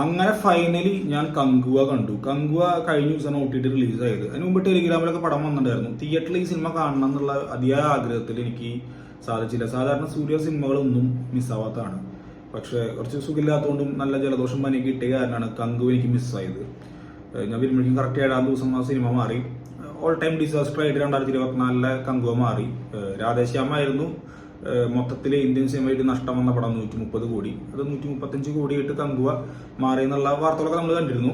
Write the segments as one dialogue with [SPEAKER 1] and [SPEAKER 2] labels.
[SPEAKER 1] അങ്ങനെ ഫൈനലി ഞാൻ കങ്കുവ കണ്ടു. കങ്കുവ കഴിഞ്ഞ ദിവസമാണ് ഒ ടി ടി റിലീസായത് അതിന് മുമ്പ് ടെലിഗ്രാമിലൊക്കെ പടം വന്നിട്ടുണ്ടായിരുന്നു. തിയേറ്ററിൽ ഈ സിനിമ കാണണം എന്നുള്ള അതിയായ ആഗ്രഹത്തിൽ എനിക്ക് സാധിച്ചില്ല. സാധാരണ സൂര്യ സിനിമകളൊന്നും മിസ്സാവാത്തതാണ് പക്ഷേ കുറച്ച് സുഖമില്ലാത്തതുകൊണ്ടും നല്ല ജലദോഷം പനി കിട്ടിയ കാരണമാണ് കങ്കുവ എനിക്ക് മിസ്സായത് ഞാൻ വരുമ്പോഴേക്കും കറക്റ്റ് ഏഴാം ദിവസം ആ സിനിമ മാറി. ഓൾ ടൈം ഡിസാസ്റ്റർ ആയിട്ട് രണ്ടായിരത്തി ഇരുപത്തിനാലിലെ കങ്കുവ മാറി. രാധേശ്യാമായിരുന്നു. ഏഹ് മൊത്തത്തിൽ ഇന്ത്യൻ സിനിമയിൽ നഷ്ടം വന്ന പടം നൂറ്റി മുപ്പത് കോടി. അത് നൂറ്റി മുപ്പത്തഞ്ച് കോടിയായിട്ട് കങ്കുവ മാറി എന്നുള്ള വാർത്തകളൊക്കെ നമ്മൾ കണ്ടിരുന്നു.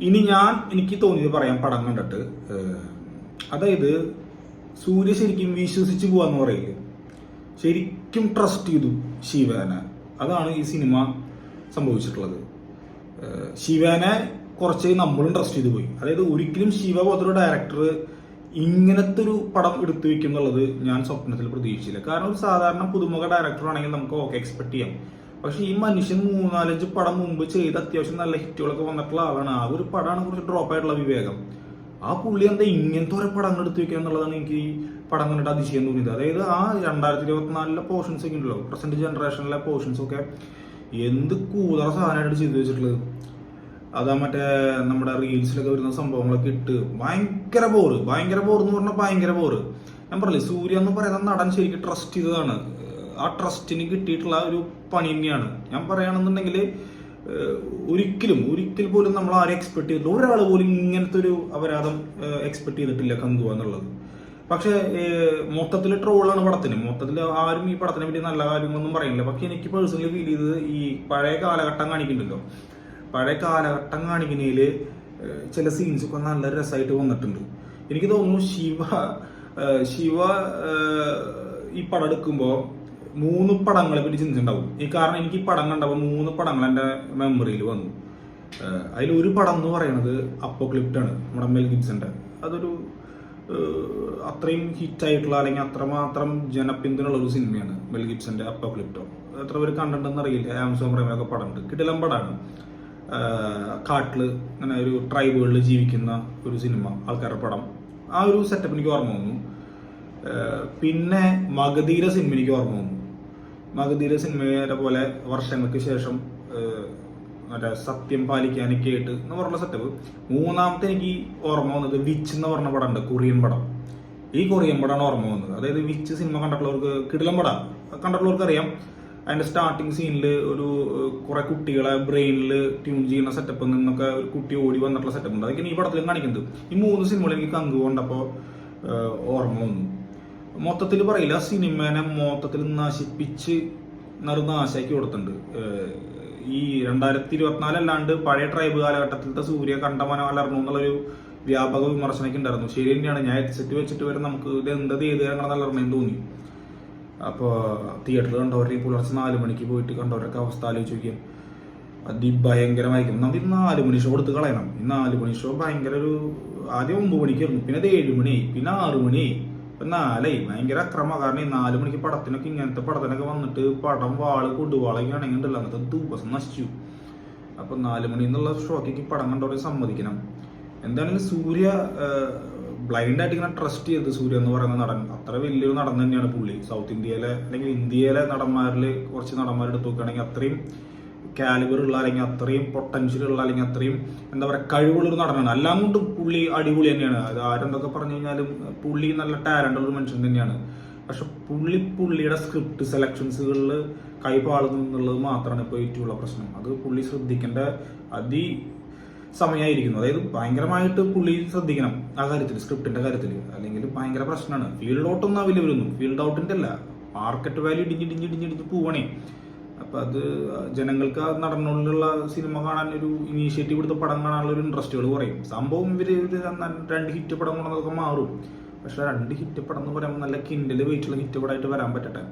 [SPEAKER 1] ഇനി ഞാൻ എനിക്ക് തോന്നിയത് പറയാം പടം കണ്ടിട്ട്. അതായത് സൂര്യ ശരിക്കും വിശ്വസിച്ച് പോവാന്ന് പറയില്ലേ? ശരിക്കും ട്രസ്റ്റ് ചെയ്തു ശിവനെ. അതാണ് ഈ സിനിമ സംഭവിച്ചിട്ടുള്ളത്. ശിവനെ കുറച്ച് നമ്മളും ട്രസ്റ്റ് ചെയ്തു പോയി. അതായത് ഒരിക്കലും ശിവ പോലത്തെ ഡയറക്ടർ ഇങ്ങനത്തെ ഒരു പടം എടുത്തു വെക്കും എന്നുള്ളത് ഞാൻ സ്വപ്നത്തിൽ പ്രതീക്ഷിച്ചില്ല. കാരണം ഒരു സാധാരണ പുതുമുഖ ഡയറക്ടർ ആണെങ്കിൽ നമുക്ക് ഓക്കെ എക്സ്പെക്ട് ചെയ്യാം. പക്ഷെ ഈ മനുഷ്യൻ മൂന്നാലഞ്ച് പടം മുമ്പ് ചെയ്ത് അത്യാവശ്യം നല്ല ഹിറ്റുകളൊക്കെ വന്നിട്ടുള്ള ആളാണ്. ആ ഒരു പടമാണ് കുറച്ച് ഡ്രോപ്പ് ആയിട്ടുള്ള വിവേകം. ആ പുള്ളി എന്താ ഇങ്ങനത്തെ ഒരു പടങ്ങൾ എടുത്തു വെക്കുക എന്നുള്ളതാണ് എനിക്ക് ഈ പടം കണ്ടിട്ട് അതിശയം തോന്നിയത്. അതായത് ആ രണ്ടായിരത്തി ഇരുപത്തിനാലിലെ പോർഷൻസ് ഒക്കെ ഉണ്ടല്ലോ പ്രസന്റ് ജനറേഷനിലെ പോർഷൻസ് ഒക്കെ എന്ത് കൂതറ സാധനമായിട്ട് ചെയ്തു വെച്ചിട്ടുള്ളത്? അതാ മറ്റേ നമ്മുടെ റീൽസിലൊക്കെ വരുന്ന സംഭവങ്ങളൊക്കെ ഇട്ട് ഭയങ്കര ബോറ് ഭയങ്കര ബോർ എന്ന് പറഞ്ഞാൽ ഭയങ്കര ബോറ് ഞാൻ പറഞ്ഞില്ലേ സൂര്യ എന്ന് പറയുന്ന നടൻ ശരിക്കും ട്രസ്റ്റ് ചെയ്തതാണ്. ആ ട്രസ്റ്റിന് കിട്ടിയിട്ടുള്ള ഒരു പണി തന്നെയാണ്. ഞാൻ പറയുകയാണെന്നുണ്ടെങ്കിൽ ഒരിക്കലും ഒരിക്കൽ പോലും നമ്മൾ ആരും എക്സ്പെക്ട് ചെയ്തിട്ടില്ല. ഒരാൾ പോലും ഇങ്ങനത്തെ ഒരു അപരാധം എക്സ്പെക്ട് ചെയ്തിട്ടില്ല കന്തുവ എന്നുള്ളത്. പക്ഷേ മൊത്തത്തിൽ ട്രോളാണ് പടത്തിന്. മൊത്തത്തിൽ ആരും ഈ പടത്തിനെ പറ്റി നല്ല കാര്യങ്ങളൊന്നും പറയുന്നില്ല പക്ഷെ എനിക്ക് പേഴ്സണലി ഫീൽ ചെയ്തത് ഈ പഴയ കാലഘട്ടം കാണിക്കുന്നുണ്ടല്ലോ. പഴയ കാലഘട്ടം കാണിക്കുന്നതിൽ ചില സീൻസ് ഒക്കെ നല്ല രസമായിട്ട് വന്നിട്ടുണ്ട്. എനിക്ക് തോന്നുന്നു ശിവ ശിവ ഈ പടം എടുക്കുമ്പോൾ മൂന്ന് പടങ്ങളെ പറ്റി ചിന്തിച്ചിട്ടുണ്ടാവും. ഈ കാരണം എനിക്ക് ഈ പടം കണ്ടപ്പോൾ മൂന്ന് പടങ്ങൾ എന്റെ മെമ്മറിയിൽ വന്നു. അതിലൊരു പടം എന്ന് പറയുന്നത് അപ്പോ അപ്പോക്ലിപ്റ്റാണ് നമ്മുടെ മെൽ ഗിബ്സന്റെ അതൊരു അത്രയും ഹിറ്റായിട്ടുള്ള അല്ലെങ്കിൽ അത്രമാത്രം ജനപിന്തുണയുള്ള ഒരു സിനിമയാണ് മെൽ ഗിബ്സന്റെ അപ്പോക്ലിപ്റ്റോ എത്ര പേര് കണ്ടിട്ടുണ്ടെന്ന് അറിയില്ല. ആമസോൺ പ്രേമിലൊക്കെ പടമുണ്ട് കിടിലം പടമാണ്. ആഹ് കാട്ടിൽ അങ്ങനെ ഒരു ട്രൈബുകളിൽ ജീവിക്കുന്ന ഒരു സിനിമ ആൾക്കാരുടെ പടം. ആ ഒരു സെറ്റപ്പ് എനിക്ക് ഓർമ്മ വന്നു. പിന്നെ മഗധീര സിനിമ എനിക്ക് ഓർമ്മ വന്നു. മഗധീര സിനിമയുടെ പോലെ വർഷങ്ങൾക്ക് ശേഷം മറ്റേ സത്യം പാലിക്കാനൊക്കെ ആയിട്ട് എന്ന് പറഞ്ഞ സെറ്റപ്പ് മൂന്നാമത്തെ എനിക്ക് ഓർമ്മ വന്നത് വിച്ച് എന്ന് പറഞ്ഞ പടം ഉണ്ട് കൊറിയൻ പടം. ഈ കൊറിയൻ പടമാണ് ഓർമ്മ വന്നത്. അതായത് വിച്ച് സിനിമ കണ്ടിട്ടുള്ളവർക്ക് കിടിലം പടം. കണ്ടിട്ടുള്ളവർക്ക് അറിയാം അതിന്റെ സ്റ്റാർട്ടിങ് സീനിൽ ഒരു കുറെ കുട്ടികളെ ബ്രെയിനിൽ ട്യൂൺ ചെയ്യുന്ന സെറ്റപ്പിൽ നിന്നൊക്കെ ഒരു കുട്ടി ഓടി വന്നിട്ടുള്ള സെറ്റപ്പ് ഉണ്ട്. അതൊക്കെ ഈ പടത്തിലും കാണിക്കുന്നത്. ഈ മൂന്ന് സിനിമകൾ എനിക്ക് കങ്കു കൊണ്ടപ്പോൾ ഓർമ്മ വന്നു. മൊത്തത്തിൽ പറയില്ല സിനിമേനെ മൊത്തത്തിൽ നശിപ്പിച്ച് നറുനാശാക്കി കൊടുത്തിട്ടുണ്ട്. ഈ രണ്ടായിരത്തി ഇരുപത്തിനാല് അല്ലാണ്ട് പഴയ ട്രൈബ് കാലഘട്ടത്തിലത്തെ സൂര്യ കണ്ടമന വളർന്നു എന്നുള്ളൊരു വ്യാപക വിമർശനമൊക്കെ ഉണ്ടായിരുന്നു. ശരി തന്നെയാണ് ഞാൻ ഹെഡ്സെറ്റ് വെച്ചിട്ട് വരെ നമുക്ക് ഇത് എന്തത് അങ്ങനെ നല്ലറിഞ്ഞെന്ന് തോന്നി. അപ്പോൾ തിയേറ്ററിൽ കണ്ടവരെ ഈ പുലർച്ചെ നാല് മണിക്ക് പോയിട്ട് കണ്ടവരൊക്കെ അവസ്ഥ ആലോചിച്ച് നോക്കിയാൽ അതിഭയങ്കരമായിരിക്കും നമ്മൾ ഈ നാല് മണി ഷോ എടുത്ത് കളയണം. ഈ നാല് മണി ഷോ ഭയങ്കര ഒരു ആദ്യം ഒമ്പത് മണിക്കായിരുന്നു. പിന്നെ അത് ഏഴ് മണിയായി. പിന്നെ ആറ് മണിയായി. ഇപ്പം നാലായി. ഭയങ്കര അക്രമ കാരണം ഈ നാല് മണിക്ക് പടത്തിനൊക്കെ ഇങ്ങനത്തെ പടത്തിനൊക്കെ വന്നിട്ട് പടം വാൾ കൊടുവാളൊക്കെ ആണെങ്കിൽ ഉണ്ടല്ലോ അന്നത്തെ ദിവസം നശിച്ചു. അപ്പൊ നാല് മണി എന്നുള്ള ഷോക്കേക്ക് പടം കണ്ടവരെ സമ്മതിക്കണം. എന്താണെങ്കിലും സൂര്യ ബ്ലൈൻഡ് ആയിട്ട് ഇങ്ങനെ ട്രസ്റ്റ് ചെയ്ത് സൂര്യ എന്ന് പറയുന്ന നടൻ അത്ര വലിയൊരു നടൻ തന്നെയാണ് പുള്ളി. സൗത്ത് ഇന്ത്യയിലെ അല്ലെങ്കിൽ ഇന്ത്യയിലെ നടന്മാരിൽ കുറച്ച് നടന്മാരെടുത്ത് നോക്കുകയാണെങ്കിൽ അത്രയും കാലിബർ ഉള്ള അല്ലെങ്കിൽ അത്രയും പൊട്ടൻഷ്യൽ ഉള്ള അല്ലെങ്കിൽ അത്രയും എന്താ പറയുക കഴിവുള്ള ഒരു നടനാണ്. എല്ലാം കൊണ്ടും പുള്ളി അടിപൊളി തന്നെയാണ്. അത് ആരെന്തൊക്കെ പറഞ്ഞു കഴിഞ്ഞാലും പുള്ളി നല്ല ടാലന്റ് ഉള്ള മനുഷ്യൻ തന്നെയാണ്. പക്ഷെ പുള്ളി പുള്ളിയുടെ സ്ക്രിപ്റ്റ് സെലക്ഷൻസുകളിൽ കൈപാളുന്നു എന്നുള്ളത് മാത്രമാണ് ഇപ്പോൾ ഏറ്റവും ഉള്ള പ്രശ്നം. അത് പുള്ളി ശ്രദ്ധിക്കേണ്ട അതി സമയമായിരിക്കുന്നു അതായത് ഭയങ്കരമായിട്ട് പുള്ളി ശ്രദ്ധിക്കണം ആ കാര്യത്തിൽ സ്ക്രിപ്റ്റിന്റെ കാര്യത്തിൽ അല്ലെങ്കിൽ ഭയങ്കര പ്രശ്നമാണ്. ഫീൽഡ് ഔട്ടൊന്നും ആവില്ല വരുന്നു ഫീൽഡ് ഔട്ടിന്റെ അല്ല. മാർക്കറ്റ് വാല്യൂ ഇടിഞ്ഞ് ഇടിഞ്ഞ് ഇടിഞ്ഞ് ഇടിഞ്ഞ് പോവണേ. അപ്പൊ അത് ജനങ്ങൾക്ക് ആ സിനിമ കാണാൻ ഒരു ഇനീഷ്യേറ്റീവ് എടുത്ത് പടം കാണാനുള്ള ഒരു ഇൻട്രസ്റ്റുകൾ കുറയും. സംഭവം ഇവർ രണ്ട് ഹിറ്റ് പടം കൊണ്ടതൊക്കെ മാറും. പക്ഷെ രണ്ട് ഹിറ്റ് പടം എന്ന് പറയുമ്പോൾ നല്ല കിൻഡിൽ വെയിറ്റുള്ള ഹിറ്റ് പടമായിട്ട് വരാൻ പറ്റട്ടെ.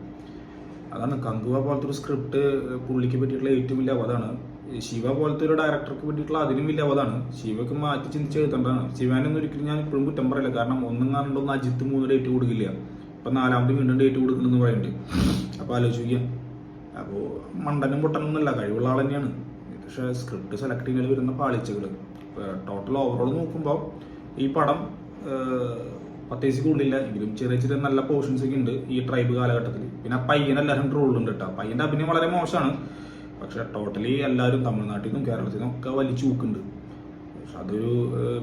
[SPEAKER 1] അതാണ് കങ്കുവ പോലത്തെ ഒരു സ്ക്രിപ്റ്റ് പുള്ളിക്ക് പറ്റിയിട്ടുള്ള ഏറ്റവും വലിയ അവതാണ്. ശിവ പോലത്തെ ഒരു ഡയറക്ടർക്ക് വേണ്ടിയിട്ടുള്ള അതിലും വലിയ അവതാണ്. ശിവക്ക് മാറ്റി ചിന്തിച്ച് എഴുതേണ്ടതാണ്. ശിവാനൊന്നും ഒരിക്കലും ഞാൻ ഇപ്പോഴും കുറ്റം പറയില്ല. കാരണം ഒന്നും കണ്ടൊന്നും അജിത്ത് മൂന്ന് ഡേറ്റ് കൊടുക്കില്ല. ഇപ്പൊ നാലാമത് വീണ്ടും ഡേറ്റ് കൊടുക്കണമെന്ന് പറയുന്നുണ്ട് അപ്പൊ ആലോചിക്കുക. അപ്പോൾ മണ്ടനും പൊട്ടനൊന്നുമല്ല കഴിവുള്ള ആൾ തന്നെയാണ്. പക്ഷേ സ്ക്രിപ്റ്റ് സെലക്ട് ചെയ്യുന്നതിൽ വരുന്ന പാളിച്ചകൾ ടോട്ടൽ ഓവറോൾ നോക്കുമ്പോൾ ഈ പടം പ്രത്യേകിച്ച് കൂടുതലില്ല. എങ്കിലും ചെറിയ ചെറിയ നല്ല പോർഷൻസ് ഒക്കെ ഉണ്ട് ഈ ട്രൈബ് കാലഘട്ടത്തിൽ പിന്നെ ആ പയ്യൻ എല്ലാവരും ട്രോളുണ്ട് കേട്ടോ. പയ്യന്റെ അഭിനയം വളരെ മോശമാണ്. പക്ഷെ ടോട്ടലി എല്ലാവരും തമിഴ്നാട്ടിൽ നിന്നും കേരളത്തിൽ നിന്നും ഒക്കെ വലിച്ചു നോക്കുന്നുണ്ട് പക്ഷെ അതൊരു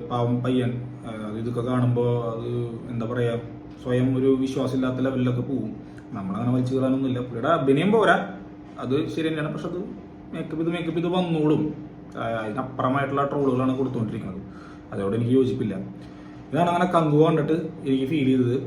[SPEAKER 1] പാവം പയ്യൻ. അത് ഇതൊക്കെ കാണുമ്പോൾ അത് എന്താ പറയുക സ്വയം ഒരു വിശ്വാസമില്ലാത്ത ലെവലിലൊക്കെ പോകും. നമ്മളങ്ങനെ വലിച്ചു കയറാനൊന്നുമില്ല പുള്ളിയുടെ അഭിനയം പോരാ. അത് ശരി തന്നെയാണ് പക്ഷെ അത് മേക്കപ്പ് ഇത് മേക്കപ്പ് ഇത് വന്നോളും. അതിനപ്പുറമായിട്ടുള്ള ട്രോളുകളാണ് കൊടുത്തുകൊണ്ടിരിക്കുന്നത് അതോട് എനിക്ക് യോജിപ്പില്ല. ഇതാണ് അങ്ങനെ കങ്കു കണ്ടിട്ട് എനിക്ക് ഫീൽ ചെയ്തത്.